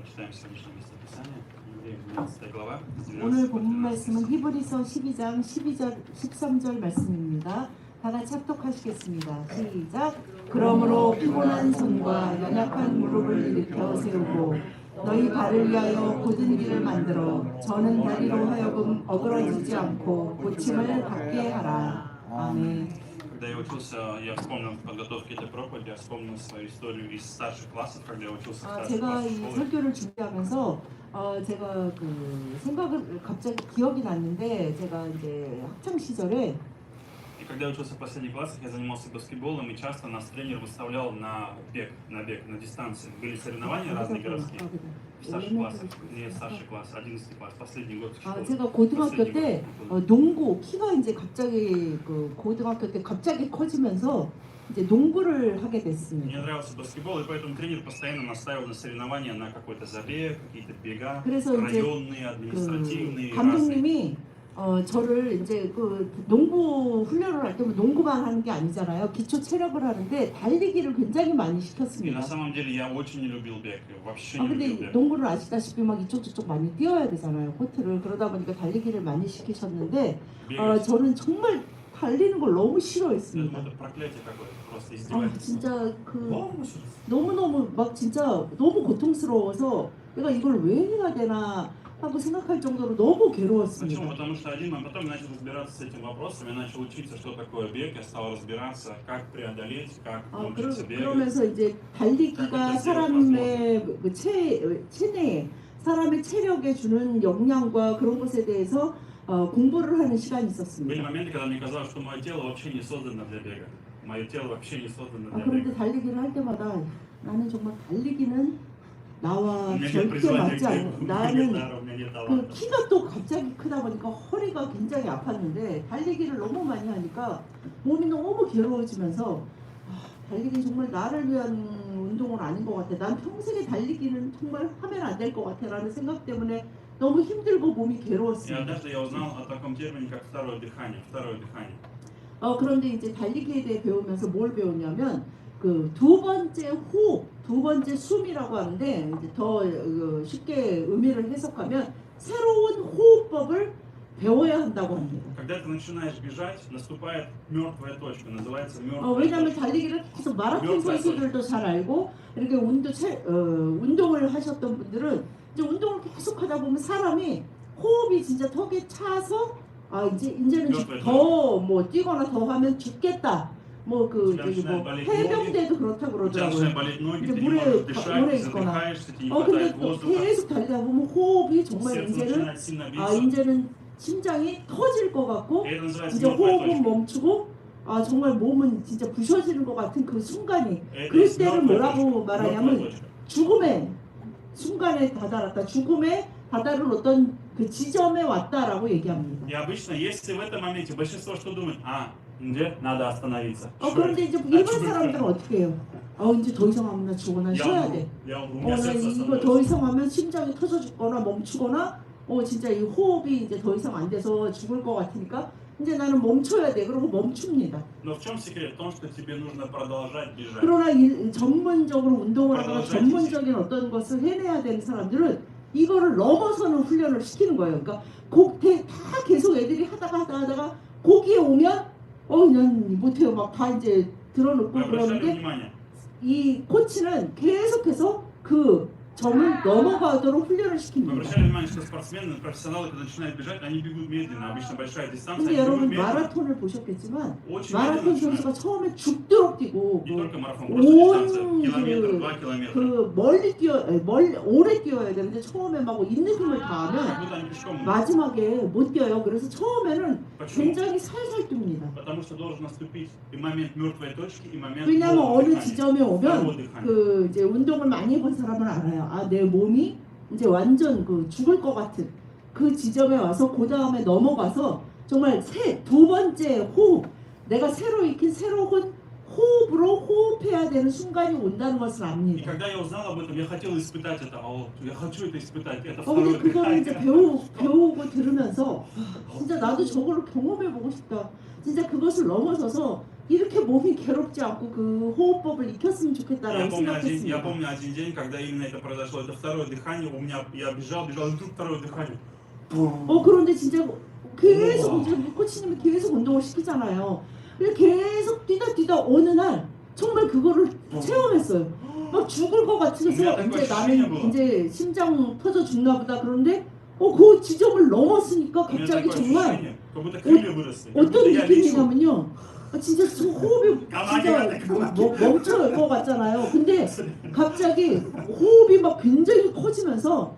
прочитаем сегодняшнее местописание. Евреям 12 глава, с 12 오늘 по 본 13 말씀은 стих. 히브리서 12장 12절 13절 말씀입니다. 다 같이 합독하시겠습니다. 시작. 그러므로 피곤한 손과 연약한 무릎을 일으켜 세우고 너희 발을 위하여 곧은 길을 만들어 저는 다리로 하여금 어그러지지 않고 고침을 받게 하라. 아멘. Когда я учился, я вспомнил в подготовке этой проповеди, я вспомнил свою историю из старших классов, когда я учился в 아, старших 제가 классах 이 школы. 설교를 준비하면서 어, 제가 그 생각을 갑자기 기억이 났는데 제가 이제 학창 시절에 И когда я учился в последних классах, я занимался баскетболом, и часто нас тренер выставлял на бег, на бег, на дистанции. Были соревнования разные городские. В старших классах, не старший класс, 11 класс, последний год 아, школы. 제가 고등학교 последний 때 год. 어, 농구 키가 이제 갑자기 그 고등학교 때 갑자기 커지면서 이제 농구를 하게 Мне 됐습니다. нравился баскетбол, и поэтому тренер постоянно настаивал на соревнования, на какой-то забег, какие-то бега, 그래서 이제 районные, 그 административные, разные. 감독님이 어, 저를 이제 그 농구 훈련을 할 때면 농구만 하는 게 아니잖아요. 기초 체력을 하는데 달리기를 굉장히 많이 И 시켰습니다. на самом деле я очень не любил бег, вообще 아 не 근데 любил бег. 농구를 아시다시피 막 이쪽 저쪽 많이 뛰어야 되잖아요 코트를 그러다 보니까 달리기를 많이 시키셨는데 어, Бегать, 저는 정말 달리는 걸 너무 я 싫어했습니다. думаю, это проклятие какое-то, просто 아 издевательство. 진짜 그 Норму, что ли? 너무 너무 막 진짜 너무 고통스러워서 내가 이걸 왜 해야 되나 하고 생각할 정도로 너무 Почему? 괴로웠습니다. Потому что один момент, потом я начал разбираться с этим вопросом, я начал учиться, что такое бег, я стал разбираться, как преодолеть, как 아, 그러, научиться бегать. 그러면서 이제 달리기가 사람의 그 체, 체내에 사람의 체력에 주는 영향과 그런 것에 대해서 어, 공부를 하는 시간이 Были 있었습니다. моменты, когда мне казалось, что мое тело вообще не создано для бега. Мое тело вообще не создано 아, для 그런데 бега. 달리기를 할 때마다 나는 정말 달리기는 나와 절대 맞지 않아. 나는 그 키가 또 갑자기 크다 보니까 허리가 굉장히 아팠는데 달리기를 너무 많이 하니까 몸이 너무 괴로워지면서 아, 달리기 정말 나를 위한 운동은 아닌 것 같아. 난 평생에 달리기는 정말 하면 안 될 것 같아라는 생각 때문에 너무 힘들고 몸이 괴로웠습니다. 어, 그런데 이제 달리기에 대해 배우면서 뭘 배웠냐면 그 두 번째 호흡, 두 번째 숨이라고 하는데 이제 더 어, 쉽게 의미를 해석하면 새로운 호흡법을 배워야 한다고 합니다. Когда ты начинаешь бежать, наступает мертвая точка, называется 어, мертвая 왜냐하면 точка. 달리기를 계속 마라톤 명사죠. 선수들도 잘 알고 이렇게 운동, 체, 어, 운동을 하셨던 분들은 이제 운동을 계속 하다 보면 사람이 호흡이 진짜 턱에 차서 아 이제 이제는 명사죠. 더 뭐 뛰거나 더 하면 죽겠다. 뭐그 저기 뭐 해병대도 그렇다고 그러더라고요. 이제 물에 물에 있거나. 어 근데 계속 달리다 보면 호흡이 정말 이제는 아 이제는 심장이 터질 것 같고 이제 호흡은 멈추고 아 정말 몸은 진짜 부셔지는 것 같은 그 순간이 그럴 때를 뭐라고 말하냐면 죽음의 순간에 다다랐다. 죽음의 바다를 어떤 그 지점에 왔다라고 얘기합니다. 이제 나도 아스타나에 있어. 그런데 이제 일반 사람들은 어떻게 해요? 어 이제 더 이상 하면 죽거나 쉬어야 돼. 어, 그러니까 이거 더 이상 하면 심장이 터져 죽거나 멈추거나 어 진짜 이 호흡이 이제 더 이상 안 돼서 죽을 것 같으니까 이제 나는 멈춰야 돼. 그러고 멈춥니다. 그러나 이, 전문적으로 운동을 하거나 전문적인 어떤 것을 해내야 되는 사람들은 이거를 넘어서는 훈련을 시키는 거예요. 그러니까 곡, 다 계속 애들이 하다가 하다가 하다가 고기에 오면 어난 못해요. 막 다 이제 들어놓고 아, 그러는데 이 코치는 계속해서 그 점을 넘어가도록 훈련을 Вы 시킵니다. обращали внимание, что спортсмены, профессионалы, когда начинают бежать, они бегут медленно. Обычно большая дистанция, 근데 они бегут 여러분 медленно. 마라톤을 보셨겠지만 Очень 마라톤 медленно 선수가 начинают. 처음에 죽도록 뛰고 Не 뭐 только марафон, просто 온 дистанция. Километр, 그- два километра. 그 멀리 뛰어 아니, 멀리 오래 뛰어야 되는데 처음에 막 있는 힘을 다하면 Как будто они пешком. идут. 마지막에 못 뛰어요. 그래서 처음에는 Почему? 굉장히 살살 뜁니다. Потому что должен наступить и момент мертвой точки, и момент 왜냐하면 нового 어느 дыхания. 지점에 오면 Второго дыхания. 그 이제 운동을 많이 해본 사람은 알아요. 아 내 몸이 이제 완전 그 죽을 것 같은 그 지점에 와서 그 다음에 넘어가서 정말 세, 두 번째 호흡 내가 새로 익힌 새로운 호흡으로 호흡해야 되는 순간이 온다는 것을 И 압니다. когда я узнал об этом, я хотел испытать это. О, я хочу это испытать. Это 어 근데 второе 그거를 이제 дыхание. 배우, 배우고 들으면서 진짜 나도 저거를 경험해 보고 싶다. 진짜 그것을 넘어서서 이렇게 몸이 괴롭지 않고 그 호흡법을 익혔으면 Я 좋겠다라고 помню, один, я 생각했습니다. помню один день, когда именно это произошло. Это второе дыхание. У меня я бежал, бежал, и вдруг второе дыхание. Бум. 어 그런데 진짜 계속 우와. 이제 코치님이 계속 운동을 시키잖아요. 근데 계속 뛰다 뛰다 어느 날 정말 그거를 어. 체험했어요. 막 죽을 것 같아서 우리가 이제 그거 나는 시행해봐. 이제 심장 터져 죽나 보다 그런데 어 그 지점을 넘었으니까 У меня 갑자기 такое 정말 ощущение, как будто крылья выросли. Как будто 어떤 я лечу. 느낌이냐면요. 아, 진짜 저 호흡이 진짜 뭐, 가만히. 뭐, 멈춰 올것 같잖아요. 근데 갑자기 호흡이 막 굉장히 커지면서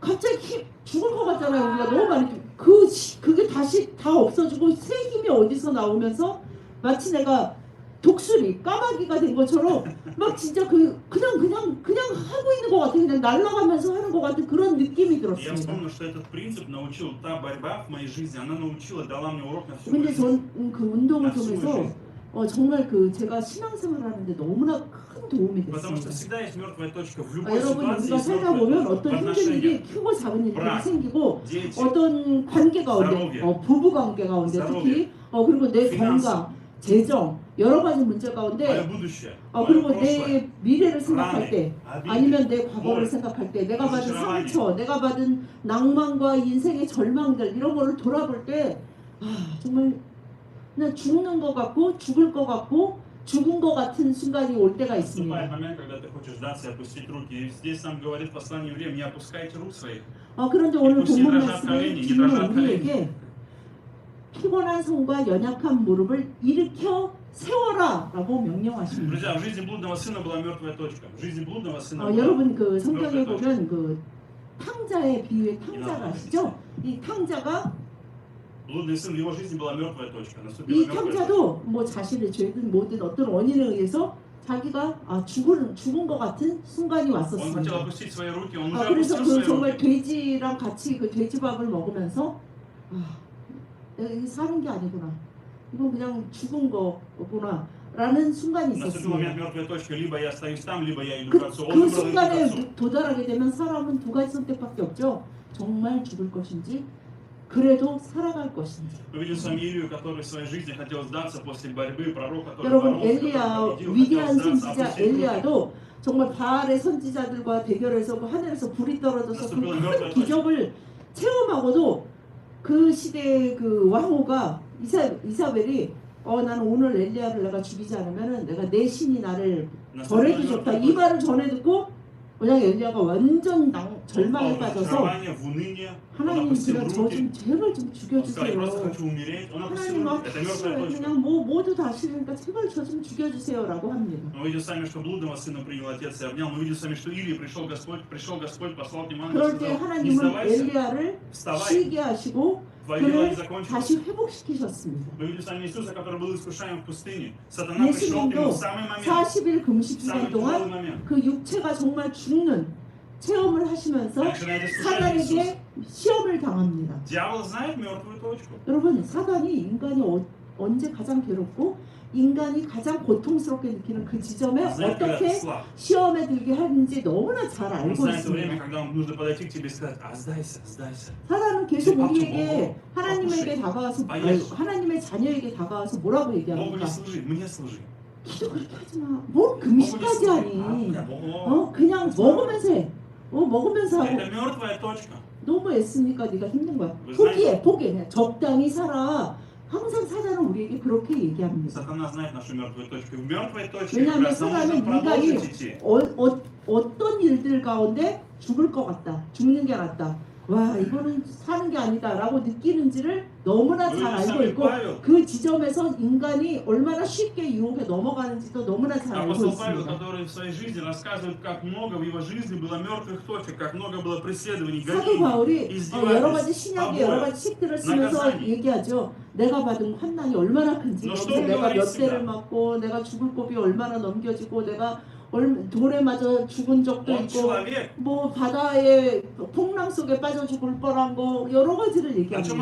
갑자기 힘 죽을 것 같잖아요. 우리가 너무 많이 그 그게 다시 다 없어지고 새 힘이 어디서 나오면서 마치 내가 독수리 까마귀가 된 것처럼 막 진짜 그 그냥 그냥 그냥 하고 있는 것 같아. 그냥 날아가면서 하는 것 같은 그런 느낌이 И я 들었습니다. вспомнил, что этот принцип научил, та борьба в моей жизни, она научила, дала мне урок на всю 근데 жизнь. 전 그 운동을 나 스물 통해서 жизнь. 어, 정말 그 제가 신앙생활 하는데 너무나 큰 도움이 Потому что 됐습니다. всегда есть мертвая точка. В 아, любой 여러분 ситуации 우리가 есть 살다 мертвая 보면 точка. В 어떤 힘든 отношениях, 일이 크고 작은 일들이 брак, 생기고 дети, 어떤 관계 가운데, здоровье. 어, 부부 관계 가운데 здоровье. 특히 어 그리고 내 Финансы. 건강, 재정 여러 가지 문제 가운데 어, 그리고 내 미래를 생각할 때 아니면 내 과거를 생각할 때 내가 받은 상처, 내가 받은 낭만과 인생의 절망들 이런 거를 돌아볼 때 아, 정말 그냥 죽는 것 같고 죽을 것 같고 죽은 것 같은 순간이 올 때가 있습니다. 어, 그런데 오늘 본문 말씀은 주님은 우리에게 피곤한 손과 연약한 무릎을 일으켜 세워라라고 명령하십니다. Друзья, в жизни блудного сына была мертвая точка. В жизни блудного сына 어, была 여러분 그 성경에 그렇죠. 보면 그 탕자의 비유의 탕자가 아시죠? 이 탕자가 блудный сын, в его жизни была мертвая точка. Наступила 이 мертвая точка. 탕자도 뭐 자신의 죄든 뭐든 어떤 원인에 의해서 자기가 아 죽은 죽은 것 같은 순간이 Он хотел 왔었습니다. опустить свои руки, он уже 아 그래서 опустил 그 свои 정말 руки. 돼지랑 같이 그 돼지밥을 먹으면서 아 내가 이게 사는 게 아니구나. 이건 그냥 죽은 거구나. 라는 순간이 있었어요. 그, 그 순간에 도달하게 되면 사람은 두 가지 선택밖에 없죠. 정말 죽을 것인지 그래도 살아갈 것인지. 여러분 엘리야 위대한 선지자 엘리야도 정말 바알의 선지자들과 대결해서 그 하늘에서 불이 떨어져서 그 큰 기적을 체험하고도 그 시대의 그 왕후가 이사 이사벨이 어 나는 오늘 엘리야를 내가 죽이지 않으면은 내가 내 신이 나를 절해 주셨다 이 말을 전해 듣고 그냥 엘리야가 완전 낭, 절망에 빠져서 하나님 제가 저 좀 제발 좀 죽여주세요. 하나님 막다시요 그냥 뭐 모두 다시니까 제발 저 좀 죽여주세요라고 합니다. 그럴 때 하나님은 엘리야를 쉬게 하시고 그를 다시 회복시키셨습니다. 예수님도 40일 금식 기간 동안 그 육체가 정말 죽는 체험을 하시면서 사단에게 시험을 당합니다. 여러분 사단이 인간이 어 언제 가장 괴롭고 인간이 가장 고통스럽게 느끼는 그 지점에 어떻게 시험에 들게 하는지 너무나 잘 알고 있습니다. 사단은 계속 우리에게 하나님에게 다가와서 하나님의 자녀에게 다가와서 뭐라고 얘기합니까? 기도 그렇게 하지 마. 뭘 그 금식까지 하니? 어 그냥 먹으면서 해. 어 먹으면서 하고. 너무 애쓰니까 네가 힘든 거야. 포기해, 포기해. 적당히 살아. 항상 사단은 우리에게 그렇게 얘기합니다. Сатана знает нашу мертвую точку. И в мертвой точке 왜냐하면 как раз нам нужно 사단은 продолжить 인간이 идти. 어, 어, 어떤 일들 가운데 죽을 것 같다. 죽는 게 낫다. 와 이거는 사는 게 아니다라고 느끼는지를 너무나 잘 우리 알고 사람이 있고 Павел, 그 지점에서 인간이 얼마나 쉽게 유혹에 넘어가는지도 너무나 잘 알고 Апостол Павел, 있습니다. который в своей жизни рассказывает, как много в его жизни было мертвых точек, как много было преследований, 사도 гонений. 바울이 이스라엘, 어, 여러 가지 신약의 여러 가지 책들을 쓰면서 나가사니. 얘기하죠. 내가 받은 환난이 얼마나 큰지. 내가 몇 대를 맞고 내가 죽을 고비 얼마나 넘겨지고 내가 돌에 맞아 죽은 적도 있고 뭐 바다의 폭랑 속에 빠져 죽을 뻔한 거 여러 가지를 얘기합니다.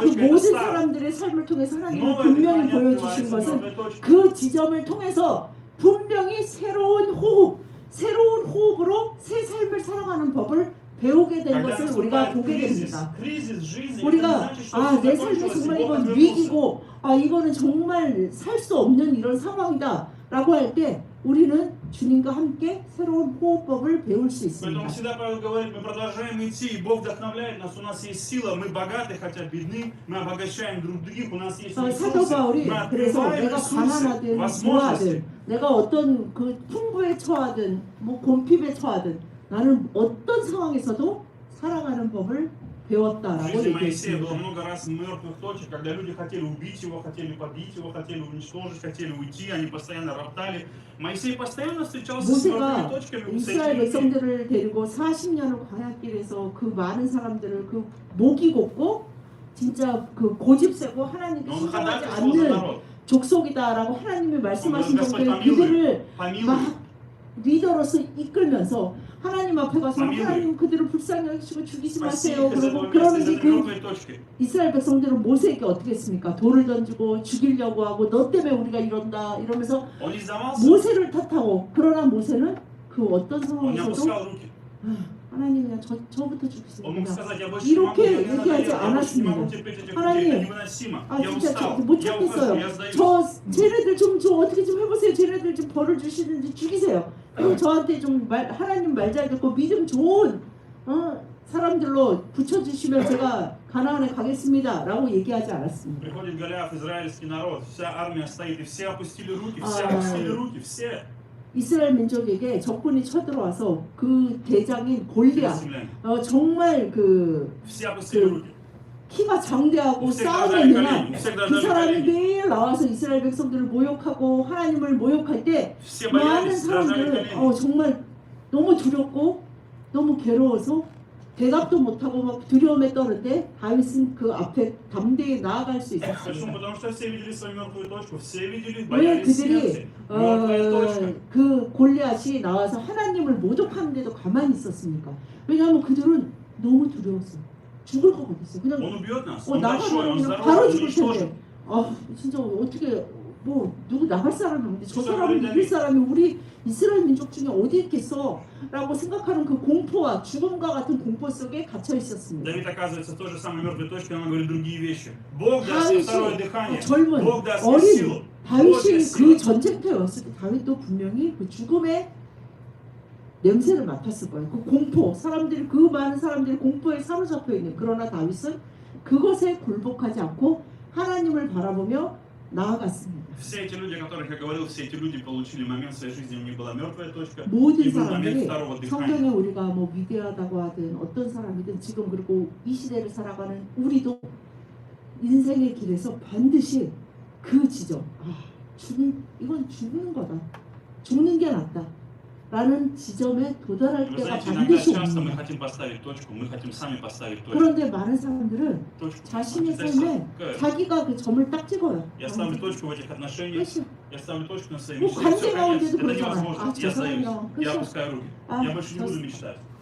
그 모든 사람들의 삶을 통해서 하나님은 분명히 보여주신 것은 그 지점을 통해서 분명히 새로운 호흡, 새로운 호흡으로 새 삶을 살아가는 법을 배우게 된 Когда 것을 우리가 наступает 보게 кризис, 됩니다. кризис в жизни, это не 우리가 значит, что 아 всё 내 삶에 закончилось, и 정말 Бог 이건 отвернулся. 위기고 아 이거는 정말 살 수 없는 이런 상황이다라고 할 때 우리는 주님과 함께 새로운 호흡법을 배울 수 Поэтому 있습니다. всегда Павел говорит, мы продолжаем идти, и Бог вдохновляет нас, у нас есть сила, мы богаты, хотя бедны, мы обогащаем друг других, у нас есть 어, 사도 ресурсы, 바울이 мы 그래서 открываем 내가 ресурсы, 가난하든 возможности. 부하든 내가 어떤 그 풍부에 처하든 뭐 곤핍에 처하든 나는 어떤 상황에서도 살아가는 법을 В 배웠다라고 жизни Моисея было 얘기했습니다. много раз мертвых точек, когда люди хотели убить его, хотели побить его, хотели уничтожить, хотели уйти, они постоянно роптали. Моисей постоянно встречался с 모세가 мертвыми точками у 이스라엘 этих людей. 백성들을 데리고 40년을 광야길에서 그 많은 사람들을 그 목이 곱고 진짜 그 고집세고 하나님께 Но он 신뢰하지 ходатайствовал за 않는 народ. 족속이다라고 하나님이 말씀하신 어, 정도의 Господь помилуй. 그들을 Помилуй. 막 리더로서 이끌면서 하나님 앞에 가서 하나님 그들을 불쌍히 하시고 죽이지 마세요. 그러고 그러면 이제 그 이스라엘 백성들은 모세에게 어떻게 했습니까? 돌을 던지고 죽이려고 하고 너 때문에 우리가 이런다 이러면서 모세를 탓하고 그러나 모세는 그 어떤 상황에서도 아, 하나님 그냥 저, 저부터 죽겠습니다. 이렇게 얘기하지 않았습니다. 하나님, 아 진짜 저, 못 참겠어요. 저 쟤네들 좀 저 어떻게 좀 해보세요. 쟤네들 좀 벌을 주시든지 죽이세요. 그리고 저한테 좀 말, 하나님 말 잘 듣고 믿음 좋은 어, 사람들로 붙여주시면 제가 가나안에 가겠습니다라고 얘기하지 않았습니다. Приходит Голиаф, израильский народ, вся армия стоит, и все опустили руки, все А. опустили руки, все. 이스라엘 민족에게 적군이 쳐들어와서 그 대장인 골리앗 филистимляне. 어, 정말 그 Все опустили 그 руки. 키가 장대하고 싸우는 애만 그 사람이 매일 나와서 이스라엘 백성들을 모욕하고 하나님을 모욕할 때 많은 사람들 어, 정말 너무 두렵고 너무 괴로워서 대답도 못하고 막 두려움에 떨는데 다윗은 그 앞에 담대히 나아갈 수 있었어요. 왜 그들이 어, 그 골리앗이 나와서 하나님을 모독하는데도 가만히 있었습니까? 왜냐하면 그들은 너무 두려웠어요. 죽을 것 같았어요. 그냥 Он убьет нас, 어, он большой, 나가면 он 그냥 здоровый, 바로 он 죽을 уничтожит. 텐데. 아 진짜 어떻게 뭐 누구 나갈 사람이 없는데 저 진짜 사람을 그러니까 이길 사람이 우리 이스라엘 민족 중에 어디 있겠어? 라고 생각하는 그 공포와 죽음과 같은 공포 속에 갇혀 있었습니다. Давид оказывается в той же самой мертвой точке, он говорит другие вещи. Бог даст мне второе 다윗이 дыхание. 어, 젊은 Бог даст мне 어린 силу. 다윗이 Божья 그 сила. 전쟁터였을 때 다윗도 분명히 그 죽음의 냄새를 맡았을 거예요. 그 공포, 사람들이 그 많은 사람들이 공포에 사로잡혀 있는 그러나 다윗은 그것에 굴복하지 않고 하나님을 바라보며 나아갔습니다. Все эти люди, о которых я говорил, все эти люди получили момент в своей жизни, у них была мертвая точка, 모든 и был момент 사람들이 второго дыхания. 성경에 우리가 뭐 위대하다고 하든 어떤 사람이든 지금 그리고 이 시대를 살아가는 우리도 인생의 길에서 반드시 그 지점 아 죽는 이건 죽는 거다 죽는 게 낫다 라는 지점에 도달할 때가 반드시 오는 그런데 많은 사람들은 자신의 삶에 자기가 그 점을 딱 찍어요. 뭐 관계 가운데도 그러잖아요. 아, 죄송해요. 그렇죠. 아,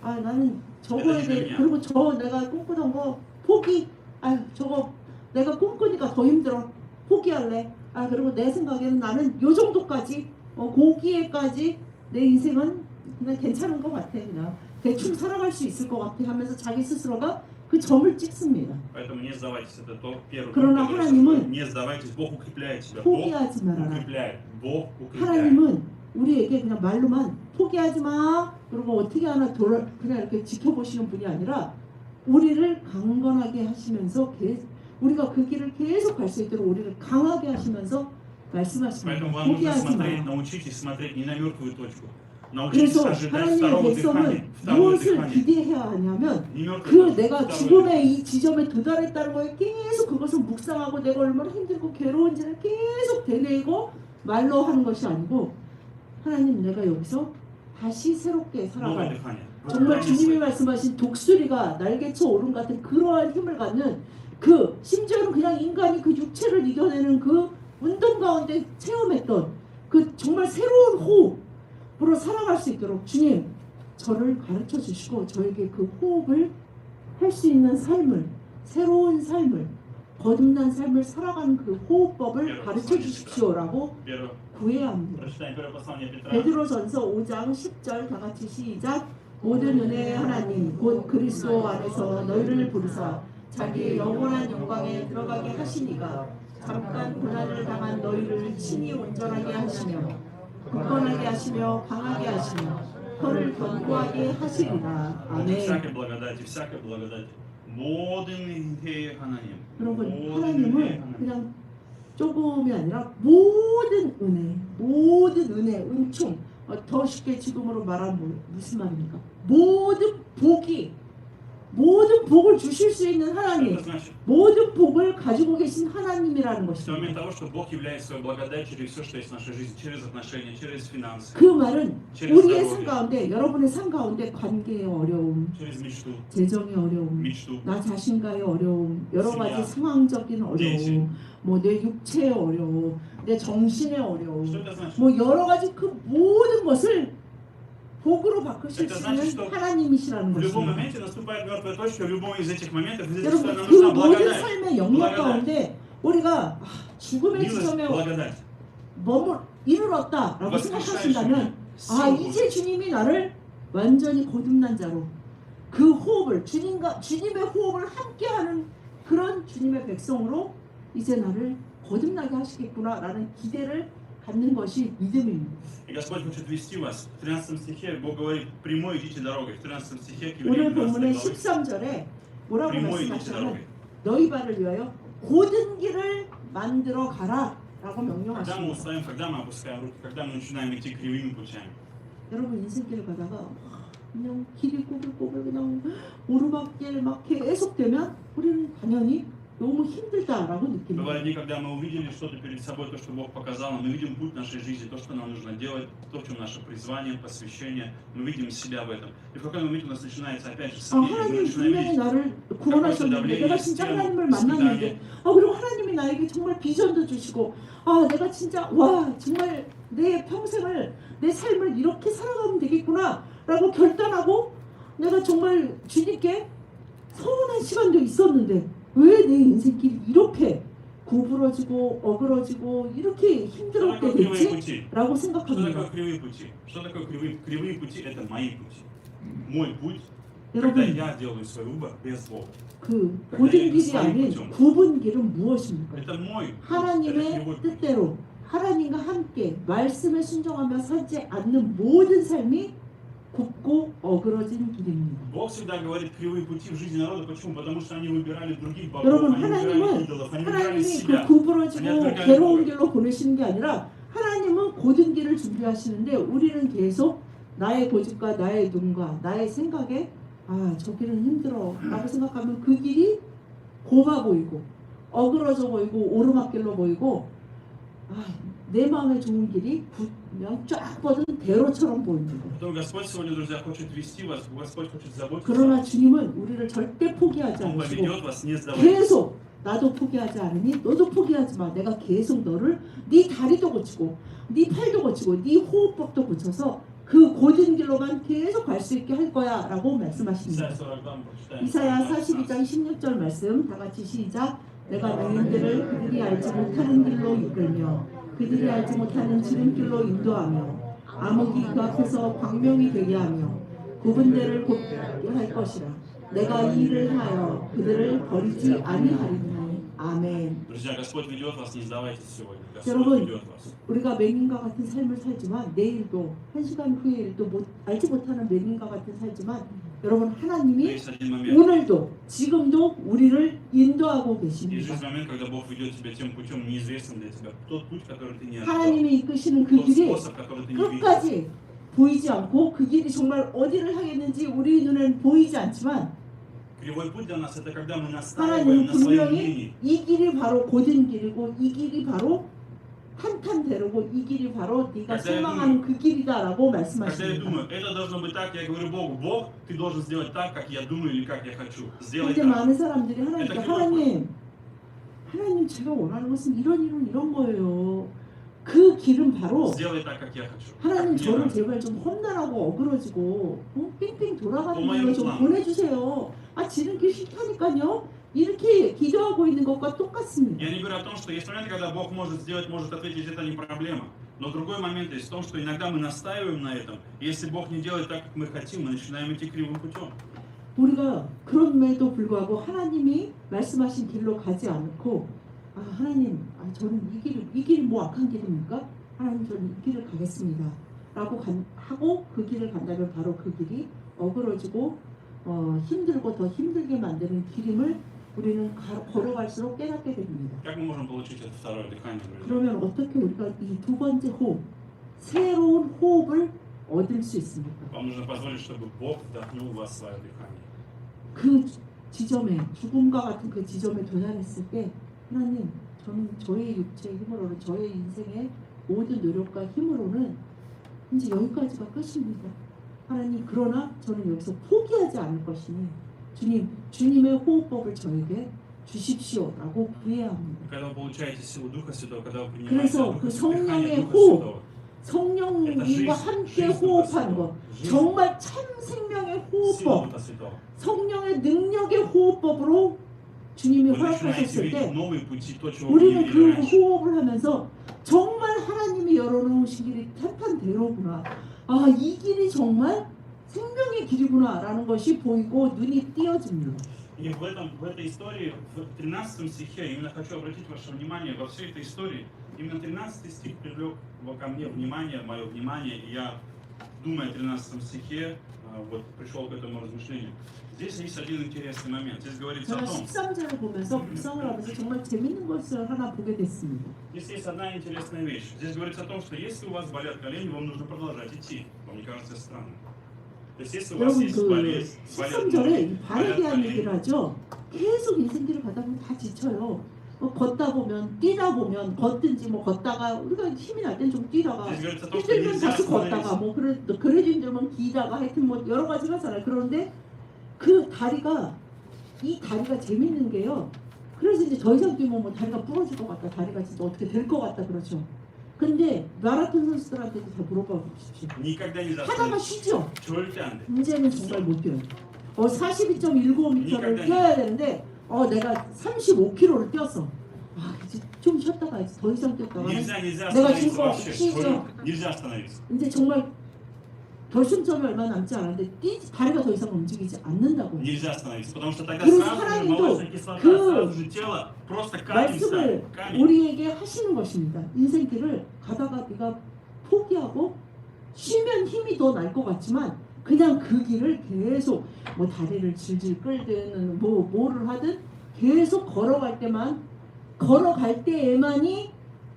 아, 나는 저거에 대해 그리고 저 내가 꿈꾸던 거 포기. 아, 저거 내가 꿈꾸니까 더 힘들어. 포기할래. 아, 그리고 내 생각에는 나는 요 정도까지 어, 고기에까지 내 인생은 그냥 괜찮은 것 같아 그냥 대충 살아갈 수 있을 것 같아 하면서 자기 스스로가 그 점을 찍습니다 Поэтому не сдавайтесь. Это то первый 그러나 пункт, который 하나님은 я сказал. Не сдавайтесь. Бог укрепляет себя. Бог 포기하지 말아라 укрепляет. Бог укрепляет. 하나님은 우리에게 그냥 말로만 포기하지 마 그리고 어떻게 하나 돌아 그냥 이렇게 지켜보시는 분이 아니라 우리를 강건하게 하시면서 계, 우리가 그 길을 계속 갈 수 있도록 우리를 강하게 하시면서 말씀하시는 포기하지 마. 그래서 하나님의 백성은 무엇을 기대해야 하냐면 그 내가 죽음의 이 지점에 도달했다는 거에 계속 그것을 묵상하고 내가 얼마나 힘들고 괴로운지를 계속 되뇌고 말로 하는 것이 아니고 하나님 내가 여기서 다시 새롭게 살아가는 정말 주님이 말씀하신 독수리가 날개쳐 오름 같은 그러한 힘을 갖는 그 심지어는 그냥 인간이 그 육체를 이겨내는 그 운동 가운데 체험했던 그 정말 새로운 호흡으로 살아갈 수 있도록 주님 저를 가르쳐 주시고 저에게 그 호흡을 할 수 있는 삶을 새로운 삶을 거듭난 삶을 살아가는 그 호흡법을 가르쳐 주십시오라고 구해야 합니다. 베드로전서 5장 10절 다 같이 시작. 모든 은혜의 하나님 곧 그리스도 안에서 너희를 부르사 자기의 영원한 영광에 들어가게 하시니가 잠깐 고난을 당한 너희를 친히 온전하게 하시며 굳건하게 하시며 강하게 하시며 허를 견고하게 하시리라. 아멘. 모든 해 하나님. 여러분 하나님을 그냥 조금이 아니라 모든 은혜, 모든 은혜, 은총 어, 더 쉽게 지금으로 말하면 뭐, 무슨 말입니까? 모든 복이 모든 복을 주실 수 있는 하나님, 모든 복을 가지고 계신 하나님이라는 것입니다. 그 말은 우리의 삶 가운데, 여러분의 삶 가운데 관계의 어려움, 재정의 어려움, 나 자신과의 어려움, 여러 가지 상황적인 어려움, 뭐 내 육체의 어려움, 내 정신의 어려움, 뭐 여러 가지 그 모든 것을 복으로 바꾸실 Это 수 значит, 있는 что 하나님이시라는 В любом 것입니다. моменте наступает мертвая точка, в любом из этих моментов, из этих 여러분 сторон нам 그 нужна 모든 благодать. 삶의 영역 благодать. 가운데 우리가 아, 죽음의 Милость, 지점에 благодать. 머물 이르렀다라고 생각하신다면 아 Силу 이제 주님이 나를 완전히 거듭난 자로 그 호흡을 주님과 주님의 호흡을 함께하는 그런 주님의 백성으로 이제 나를 거듭나게 하시겠구나라는 기대를 갖는 것이 믿음입니다. И Господь хочет вести вас. В 13 стихе Бог говорит, прямой идите дорогой. В 13 стихе к 오늘 евреям 12 본문의 главы. 13절에 뭐라고 Прямой идите 말씀하시냐면 дорогой. 너희 발을 위하여 고든 길을 만들어 가라라고 Когда мы 명령하십니다. устаем, когда мы опускаем руки, когда мы начинаем идти кривыми путями. 여러분 인생길 가다가 그냥 길이 꼬불꼬불 그냥 오르막길 막 계속 되면 우리는 당연히 너무 힘들다라고 느낍니다. Бывают дни, когда мы увидели что-то перед собой, то, что Бог показал нам, мы видим путь нашей жизни, то, что нам нужно делать, то, в чем наше призвание, посвящение, мы видим себя в этом. И в какой момент у нас начинается опять же 아, сомнение, мы 하나님 начинаем 분명히 видеть 나를 구원하셨는데 내가 진짜 하나님을 만났는데 아 그리고 하나님이 나에게 정말 비전도 주시고 아 내가 진짜 와 정말 내 평생을 내 삶을 이렇게 살아가면 되겠구나 라고 결단하고 내가 정말 주님께 서운한 시간도 있었는데 왜 내 인생길이 이렇게 구부러지고 어그러지고 이렇게 힘들었게 됐지? 라고 생각합니다. 여러분, 그 모든 길이 아닌 구분 길은 무엇입니까? 하나님의 뜻대로 하나님과 함께 말씀에 순종하며 살지 않는 모든 삶이 굽고 어그러진 길입니다. Бог всегда говорит кривые пути в жизни народа. Почему? Потому что они выбирали других богов, 여러분, они выбирали 하나님은 идолов, они выбирали 하나님이 그 себя. 구부러지고 괴로운 길로 보내시는 게 아니라 하나님은 고든 길을 준비하시는데 우리는 계속 나의 고집과 나의 눈과 나의 생각에 아 저 길은 힘들어 라고 생각하면 그 길이 좁아 보이고 어그러져 보이고 오르막길로 보이고 아, 내 마음에 좋은 길이 그냥 쫙 뻗은 대로처럼 보입니다. Поэтому Господь сегодня, друзья, хочет вести вас, Господь хочет заботиться. 그러나 주님은 우리를 절대 포기하지 Он 않으시고 поведет вас, не сдавайтесь. 계속 나도 포기하지 않으니 너도 포기하지 마. 내가 계속 너를 네 다리도 고치고 네 팔도 고치고 네 호흡법도 고쳐서 그 고든 길로만 계속 갈 수 있게 할 거야라고 말씀하십니다. Исайя 42 прочитаем. 이사야 42장 16절 말씀 다 같이 시작. 내가 너희들을 그들이 알지 못하는 길로 이끌며 그들이 알지 못하는 지름길로 인도하며 암흑이 그 앞에서 광명이 되게 하며 구분대를 곱게 할 것이라. 내가 이 일을 하여 그들을 버리지 아니하리니. 아멘. 여러분, 우리가 맹인과 같은 삶을 살지만 내일도 한 시간 후의 일도 못, 알지 못하는 맹인과 같은 살지만 여러분 하나님이 오늘도 지금도 우리를 인도하고 계십니다. 하나님이 이끄시는 그 길이 끝까지 보이지 않고 그 길이 정말 어디를 하겠는지 우리 눈에는 보이지 않지만 하나님 분명히 이 길이 바로 고된 길이고 이 길이 바로 탄탄대로고 이 길이 바로 네가 Когда я 소망하는 그 길이다라고 Когда я 말씀하십니다. думаю, это должно быть так, я говорю Богу, Бог, ты должен сделать так, как я думаю или как я хочу. Сделай 근데 так. 많은 사람들이 하나님께 일단 하나님, 하나님 제가 원하는 것은 이런 이런 이런 거예요. 그 길은 바로 Сделай так, как я хочу. 하나님 Как мне 저를 нравится. 제발 좀 험난하고 어그러지고 어? 삥삥 돌아가는 어머니 길로 좀 plan. 보내주세요. 아 지름길 싫다니까요. 이렇게 기도하고 있는 것과 똑같습니다. Я не говорю о том, что есть моменты, когда Бог может сделать, может ответить, это не проблема. Но другой момент есть в том, что иногда мы настаиваем на этом. И если Бог не делает так, как мы хотим, мы начинаем идти кривым путем. 우리가 그럼에도 불구하고 하나님이 말씀하신 길로 가지 않고 아 하나님 아, 저는 이 길을 이 길이 뭐 악한 길입니까? 하나님 저는 이 길을 가겠습니다. 라고 간, 하고 그 길을 간다면 바로 그 길이 어그러지고 어, 힘들고 더 힘들게 만드는 길임을 우리는 가- 걸어갈수록 깨닫게 됩니다. Как мы можем получить это второе дыхание, друзья? 그러면 어떻게 우리가 이 두 번째 호흡, 새로운 호흡을 얻을 수 있습니까? Вам нужно позволить, чтобы Бог вдохнул в вас свое дыхание. 그 지점에 죽음과 같은 그 지점에 도달했을 때 하나님 저는 저의 육체의 힘으로는 저의 인생의 모든 노력과 힘으로는 이제 여기까지가 끝입니다. 하나님 그러나 저는 여기서 포기하지 않을 것이니 주님 주님의 호흡법을 저에게 주십시오라고 구해합니다. 그래서 그 성령의 호흡, 성령님과 함께 호흡하는 것, 정말 참 생명의 호흡법, 성령의 능력의 호흡법으로 주님이 허락하셨을 때 우리는 그 호흡을 하면서 정말 하나님이 열어놓으신 길이 탄탄대로구나. 아, 이 길이 정말 생명의 길이구나라는 것이 보이고 눈이 띄어집니다. И в, этом, в этой истории, в 13 стихе, именно хочу обратить ваше внимание, во всей этой истории, именно 13 стих привлек во- ко мне внимание, мое внимание, и я, думая о 13 стихе, а, вот пришел к этому размышлению. Здесь есть один интересный момент. Здесь говорится о 제가 том, 13절을 보면서 묵상을 하면서 정말 재밌는 것을 하나 보게 됐습니다. здесь есть одна интересная вещь. Здесь говорится о том, что если у вас болят колени, вам нужно продолжать идти. Вам не кажется это странным? 여러분 그 13절에 발에 대한 얘기를 하죠. 계속 이 생기를 받아보면 다 지쳐요. 뭐 걷다 보면 뛰다 보면 걷든지 뭐 걷다가 우리가 힘이 날 땐 좀 뛰다가 힘들면 다시 걷다가 뭐 그래 그래진 점은 기다가 하여튼 뭐 여러 가지가 있잖아요. 그런데 그 다리가 이 다리가 재밌는 게요. 그래서 이제 더 이상 뛰면 뭐 다리가 부러질 것 같다, 다리가 진짜 어떻게 될 것 같다 그렇죠. 근데 마라톤 선수들한테도 다 물어봐 보십시오. Никогда нельзя 하다가 остановиться. 쉬죠. 절대 안 돼. 이제는 정말 못 뛰어요. 어 42.195m를 뛰어야 되는데 어 내가 35km를 뛰었어. 아 이제 좀 쉬었다가 이제 더 이상 뛰었다가 Нельзя, нельзя 내가 остановиться 지금 вообще. 쉬죠. 절대 Нельзя остановиться. 이제 정말 결승점이 얼마 남지 않았는데 뛰, 다리가 더 이상 움직이지 않는다고. Нельзя остановиться. Потому что тогда 그리고 сразу же 하나님도 молочная кислота, 그 сразу же тело просто камень 말씀을 станет. Камень. 우리에게 하시는 것입니다. 인생길을 가다가 네가 포기하고 쉬면 힘이 더 날 것 같지만 그냥 그 길을 계속 뭐 다리를 질질 끌든 뭐 뭐를 하든 계속 걸어갈 때만 걸어갈 때에만이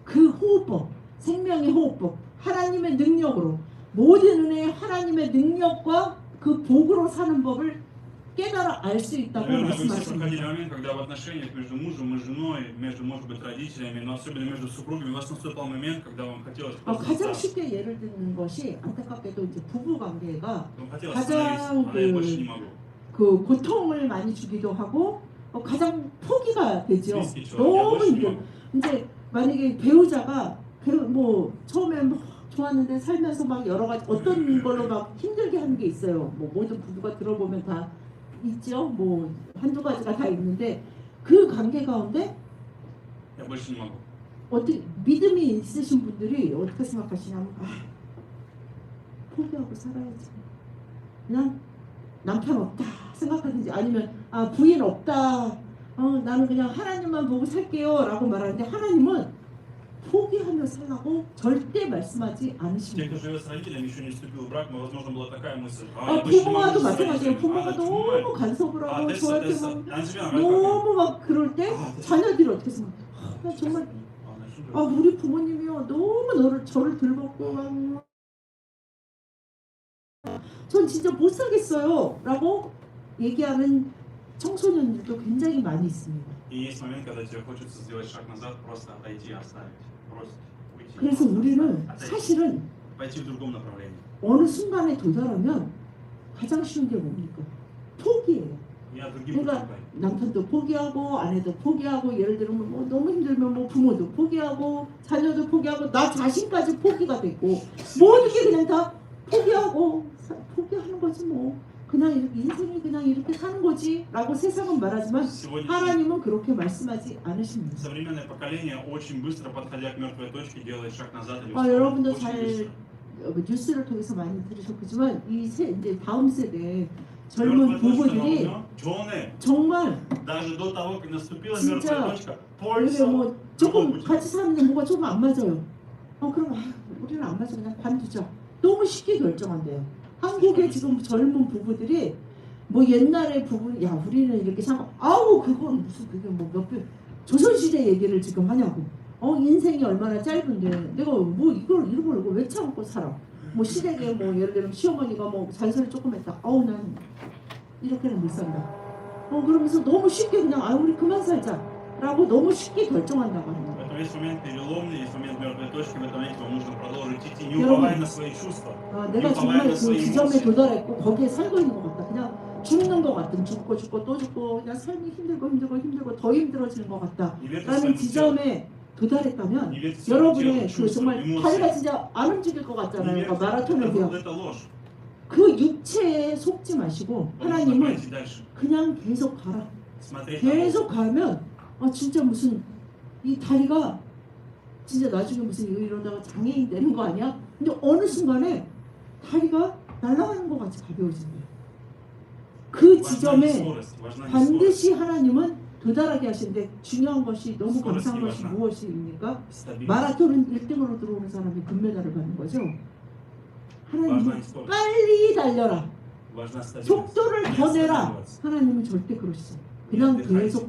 그 호흡법 생명의 호흡법 하나님의 능력으로 모든 은혜의 하나님의 능력과 그 복으로 사는 법을 깨달아 알 수 있다고 Наверное, вы все 말씀하십니다. проходили момент, когда в отношениях между мужем и женой, между, может быть, родителями, но особенно между супругами, у вас наступал момент, когда вам хотелось 어, просто 가장 сдаться. 쉽게 예를 드는 것이 안타깝게도 이제 부부 관계가 Вам хотелось 가장 остановиться, а я 그- больше не могу. 그 고통을 많이 주기도 하고 어, 가장 포기가 되죠. Близкий человек, я 너무 больше не 힘들어. могу. 이제 만약에 배우자가 배우 뭐 처음에 뭐 좋았는데 살면서 막 여러 가지 어떤 걸로 막 힘들게 하는 게 있어요. 뭐 모든 부부가 들어보면 다 있죠. 뭐 한두 가지가 다 있는데 그 관계 가운데 어떻게 믿음이 있으신 분들이 어떻게 생각하시냐면 아, 포기하고 살아야지. 그냥 남편 없다 생각하든지 아니면 아 부인 없다. 어, 나는 그냥 하나님만 보고 살게요라고 말하는데 하나님은 포기하며 살라고 절대 말씀하지 Те, 않으십니다. кто живет с родителями, еще не вступил в брак, но, возможно, была такая мысль. А, 아, я больше не могу 부모와도 жить с 마찬가지예요. родителями. 부모가 А, почему? 너무 간섭을 А, 하고 됐어, 저한테 됐어. 막 난 집에 안 갈 거야. 너무 막 그럴 때 아, 됐어. 자녀들이 어떻게 생각해? 아, 나 정말 아, 나 힘들어. 아 우리 부모님이요 너무 너를 저를 들먹고 막 전 진짜 못 살겠어요라고 얘기하는 청소년들도 굉장히 많이 있습니다. И есть момент, когда тебе хочется сделать шаг назад, просто отойти, оставить. 그래서 우리는 사실은 어느 순간에 도달하면 가장 쉬운 게 뭡니까? 포기예요. 그러니까 남편도 포기하고 아내도 포기하고 예를 들면 뭐 너무 힘들면 뭐 부모도 포기하고 자녀도 포기하고 나 자신까지 포기가 되고 모든 게 그냥 다 포기하고 포기하는 거지 뭐. 그냥 인생을 그냥 이렇게 사는 거지라고 세상은 말하지만 하나님은 그렇게 말씀하지 않으십니다. 아, 여러분도 잘 어, 그 뉴스를 통해서 많이 들으셨겠지만 이 세, 이제 다음 세대 젊은 부부들이 정말 진짜 뭐 조금 같이 사는데 뭐가 조금 안 맞아요. 어 그럼 아, 우리는 안 맞아 그냥 관두자. 너무 쉽게 결정한대요. 한국의 지금 젊은 부부들이 뭐 옛날에 부부 야 우리는 이렇게 상 아우 그건 무슨 그게 뭐몇배 조선시대 얘기를 지금 하냐고. 어 인생이 얼마나 짧은데 내가 뭐 이걸 이걸 이거 왜 참고 살아? 뭐 시댁에 뭐 예를 들면 시어머니가 뭐 잔소리 조금 했다. 아우 난 이렇게는 못 산다. 어 그러면서 너무 쉽게 그냥 아 우리 그만 살자 라고 너무 쉽게 결정한다고 하는 거예요. Поэтому есть момент переломный, есть момент мертвой точки, в этом моменте вам нужно продолжить идти, не 여러분. уповая на свои чувства. 아, 내가 정말 그 지점에 도달했고 거기에 살고 있는 것 같다. 그냥 죽는 것 같은 죽고 죽고 또 죽고 그냥 삶이 힘들고 힘들고 힘들고 더 힘들어지는 것 같다. Не верьте 라는 своему телу, 지점에 도달했다면 не верьте своему телу, 여러분의 그 чувствам, 정말 다리가 эмоциям. 진짜 안 움직일 것 Не 같잖아요. верьте, 그러니까 마라톤을 это, 배워. это ложь. 그 육체에 속지 마시고 Вам нужно 하나님은 пойти дальше. 그냥 계속 가라. Смотреть на 계속 가면 아 진짜 무슨 이 다리가 진짜 나중에 무슨 이거 이러다가 장애인 되는 거 아니야? 근데 어느 순간에 다리가 날아가는 것 같이 가벼워지는 거예요. 그 지점에 반드시 하나님은 도달하게 하시는데 중요한 것이 너무 감사한 것이 무엇입니까? 마라톤은 1등으로 들어오는 사람이 금메달을 받는 거죠. 하나님은 빨리 달려라. 속도를 더 내라. 하나님은 절대 그러시지 않아요. 그냥 계속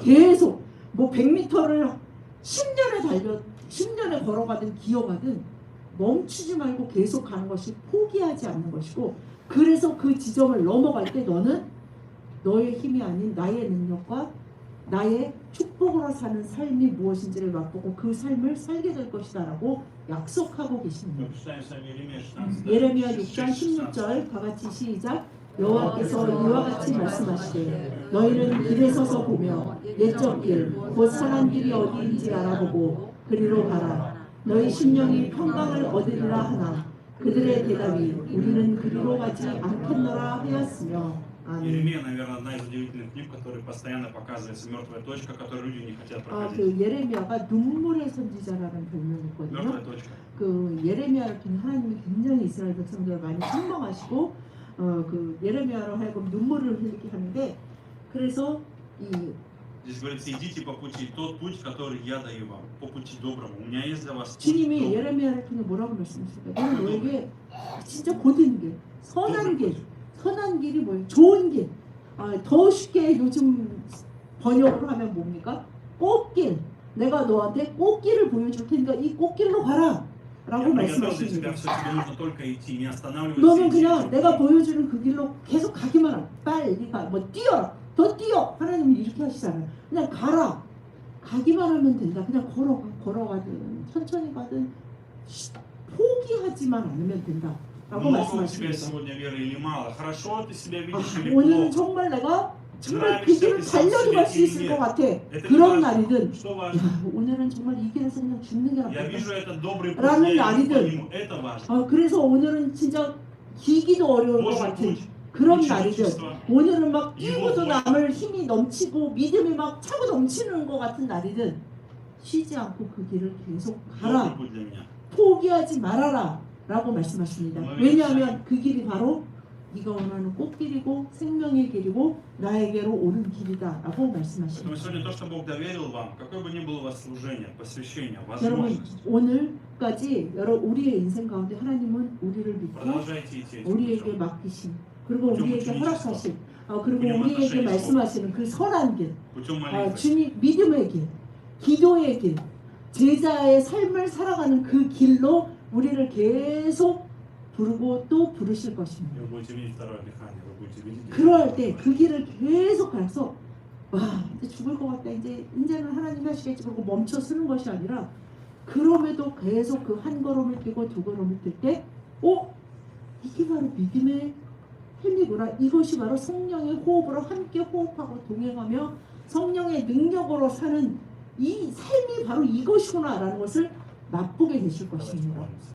계속 뭐 100m를 10년에 달려 10년에 걸어가든 기어가든 멈추지 말고 계속 가는 것이 포기하지 않는 것이고 그래서 그 지점을 넘어갈 때 너는 너의 힘이 아닌 나의 능력과 나의 축복으로 사는 삶이 무엇인지를 맛보고 그 삶을 살게 될 것이다라고 약속하고 계십니다. 예레미야 6장 16절과 같이 시작. 여호와께서 이와 같이 말씀하시되 너희는 길에 서서 보며 옛적 길곧 선한 길이 어디인지 알아보고 그리로 가라 너희 심령이 평강을 얻으리라 하나 그들의 대답이 우리는 그리로 가지 않겠노라 하였으며 아멘. Еремия, наверное, одна из удивительных книг, которая постоянно показывается мертвая точка, которую люди не хотят 아, проходить. 그 예레미야가 눈물의 선지자라는 별명이 있거든요. Мертвая точка. 그 예레미야를 통해 하나님이 굉장히 이스라엘 백성들을 많이 책망하시고 어, 그 예레미야로 하여금 눈물을 흘리게 하는데 그래서 이 Здесь говорится, идите по пути, тот путь, который я даю вам, по пути доброму. У меня есть для вас путь 주님이 добрый. 예레미야를 통해 뭐라고 말씀하실까? 너는 너에게 진짜 고든 길, 선한 길, 선한 길이 뭐예요? 좋은 길. 아, 더 쉽게 요즘 번역으로 하면 뭡니까? 꽃길. 내가 너한테 꽃길을 보여줄 테니까 이 꽃길로 가라. 라고 말씀하시는 거예요. 너는 그냥 내가 보여주는 그 길로 계속 가기만 하라. 빨리 가. 뭐 뛰어라. 더 뛰어. 하나님이 이렇게 하시잖아요. 그냥 가라. 가기만 하면 된다. 그냥 걸어 걸어가든 천천히 가든 포기하지만 않으면 된다. 라고 말씀하시는 거예요. 아, 오늘은 정말 내가 정말 그 길을 달려도 갈 수 있을 것 같아. 그런 날이든 야, 오늘은 정말 이길 생각 죽는 게 낫다라는 날이든 어, 그래서 오늘은 진짜 기기도 어려울 것 같은 그런 날이든 오늘은 막 뛰고도 남을 힘이 넘치고 믿음이 막 차고 넘치는 것 같은 날이든 쉬지 않고 그 길을 계속 가라 포기하지 말아라 라고 말씀하십니다. 왜냐하면 그 길이 바로 네가 원하는 꽃길이고 생명의 길이고 나에게로 오는 길이다라고 말씀하십니다. 여러분 오늘까지 여러분 우리의 인생 가운데 하나님은 우리를 믿고 우리에게 맡기신 그리고 우리에게 허락하신 어, 그리고 우리에게 말씀하시는 그 선한 길, 어, 주님 믿음의 길, 기도의 길, 제자의 삶을 살아가는 그 길로 우리를 계속 부르고 또 부르실 것입니다. 그럴 때 그 길을 계속 가서 와 이제 죽을 것 같다 이제 이제는 하나님 하시겠지 그러고 멈춰 쓰는 것이 아니라 그럼에도 계속 그 한 걸음을 뛰고 두 걸음을 뛸 때 어? 이게 바로 믿음의 힘이구나 이것이 바로 성령의 호흡으로 함께 호흡하고 동행하며 성령의 능력으로 사는 이 삶이 바로 이것이구나라는 것을 맛보게 되실 것입니다.